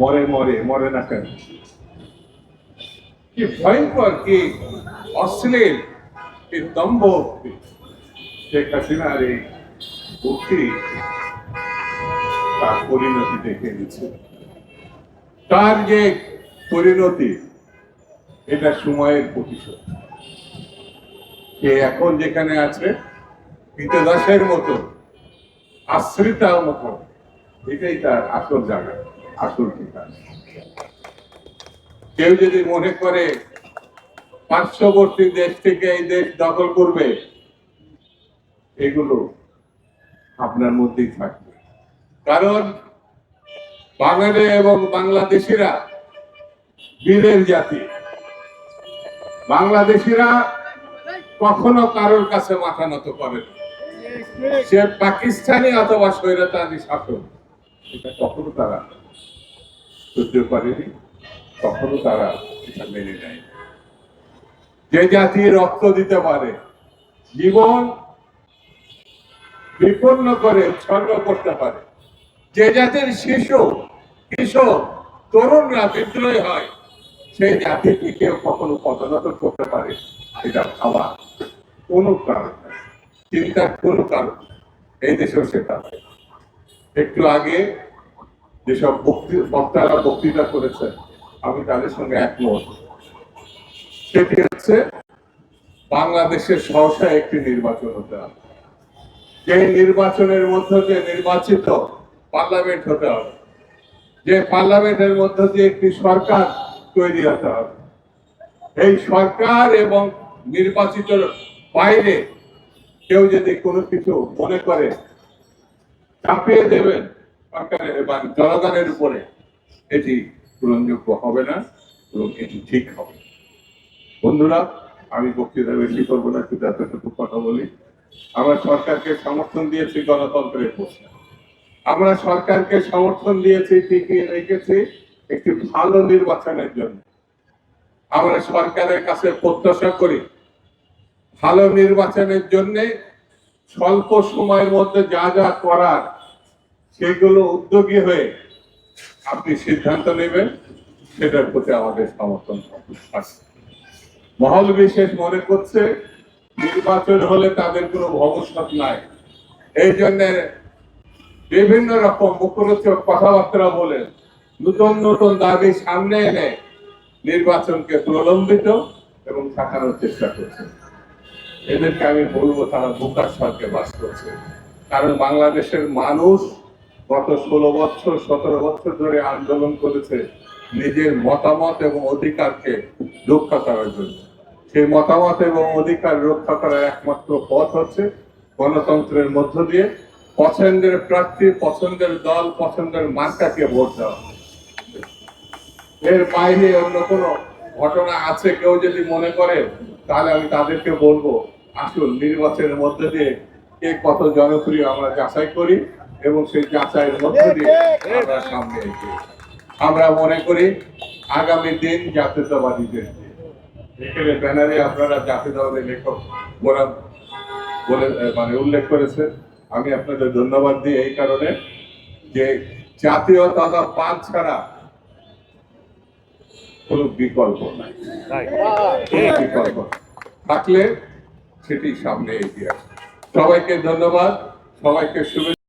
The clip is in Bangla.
মরে মরে মরে না কেন? কি ভয়ঙ্কর, কি অশ্লীল, কি দম্ভ। তার পরিণতি দেখে নিচ্ছে তার যে পরিণতি, এটা সময়ের প্রতিশোধ। সে এখন যেখানে আছে, পিতদাসের মতো, আশ্রিতার মতো, এটাই তার আসল জায়গা। কেউ যদি মনে করে পার্শ্ববর্তী দেশ থেকে এই দেশ দখল করবে, এগুলো আপনার মধ্যেই থাকবে। কারণ বাঙালি এবং বাংলাদেশিরা বীরের জাতি। বাংলাদেশিরা কখনো কারোর কাছে মাথা নত করে না। সে পাকিস্তানি অথবা স্বৈরাচারী শাসন এটা কখনো তারা সহ্য করেনি কখনো তারা এটা মেনে নেয়। যে জাতি রক্ত দিতে পারে, জীবন বিপন্ন করে উৎসর্গ করতে পারে। যে জাতির শিশু কিশোর তরুণরা বিদ্রোহী হয়, সেই জাতিকে কেউ কখনো পদনত করতে পারে এটা ভাবা কোনো কারণ চিন্তার কোনো কারণ এই দেশেও সেটা একটু আগে যেসব বক্তৃ- বক্তারা বক্তৃতা করেছেন, আমি তাদের সঙ্গে একমত। সেটি হচ্ছে বাংলাদেশের সহসা একটি নির্বাচন হতে হবে। যে নির্বাচনের মধ্য দিয়ে নির্বাচিত পার্লামেন্ট হতে হবে। যে পার্লামেন্টের মধ্য দিয়ে একটি সরকার তৈরি হতে হবে। এই সরকার এবং নির্বাচিত বাইরে কেউ যদি কোনো কিছু মনে করে, চাপিয়ে দেবেন সরকারের বা জনগণের উপরে এটি গ্রহণযোগ্য হবে না এবং এটি ঠিক হবে। বন্ধুরা, আমি বক্তৃতা বেশি করব না, শুধু এতটুকু কথা বলি। আমরা সরকারকে সমর্থন দিয়েছি গণতন্ত্রের প্রশ্নে আমরা সরকারকে সমর্থন দিয়েছি, টিকিয়ে রেখেছি একটি ভালো নির্বাচনের জন্য। আমরা সরকারের কাছে প্রত্যাশা করি, ভালো নির্বাচনের জন্য স্বল্প সময়ের মধ্যে যা যা করার সেগুলো উদ্যোগী হয়ে আপনি সিদ্ধান্ত নেবেন, সেটার প্রতি আমাদের সমর্থন আছে। মহল বিশেষ মনে করছে, নির্বাচন হলে তাদের কোনো ভবিষ্যৎ নাই। এই জন্য বিভিন্ন রকম মুখরোচক কথাবার্তা বলে নতুন নতুন দাবি সামনে এনে নির্বাচনকে প্রলম্বিত এবং ঠেকানোর চেষ্টা করছে। এদেরকে আমি বলব, তারা বোকার স্বর্গে বাস করছে। কারণ বাংলাদেশের মানুষ গত ষোলো বছর, সতেরো বছর ধরে আন্দোলন করেছে নিজের মতামত এবং অধিকারকে রক্ষা করার জন্য। সেই মতামত এবং অধিকার রক্ষা করার একমাত্র পথ হচ্ছে গণতন্ত্রের মধ্য দিয়ে পছন্দের প্রার্থী, পছন্দের দল, পছন্দের মার্কাকে ভোট দেওয়া। এর বাইরে অন্য কোনো ঘটনা আছে? কেউ যদি মনে করে, তাহলে আমি তাদেরকে বলব, আসুন নির্বাচনের মধ্যে দিয়ে কে কত জনপ্রিয় আমরা যাচাই করি। এবং সেই যাচাইয়ের মধ্যে দিয়ে আমরা সামনে এগিয়ে আমরা মনে করি আগামী দিন জাতীয়তাবাদীদের। এখানে ব্যানারে আপনারা জাতীয়তাবাদী লেখক বলে বলে মানে উল্লেখ করেছে আমি আপনাদের ধন্যবাদ দিই এই কারণে যে জাতীয়তা পান ছাড়া কোনো বিকল্প নাই। বিকল্প থাকলে সেটি সামনে এগিয়ে আসে সবাইকে ধন্যবাদ। সবাইকে শুভেচ্ছা।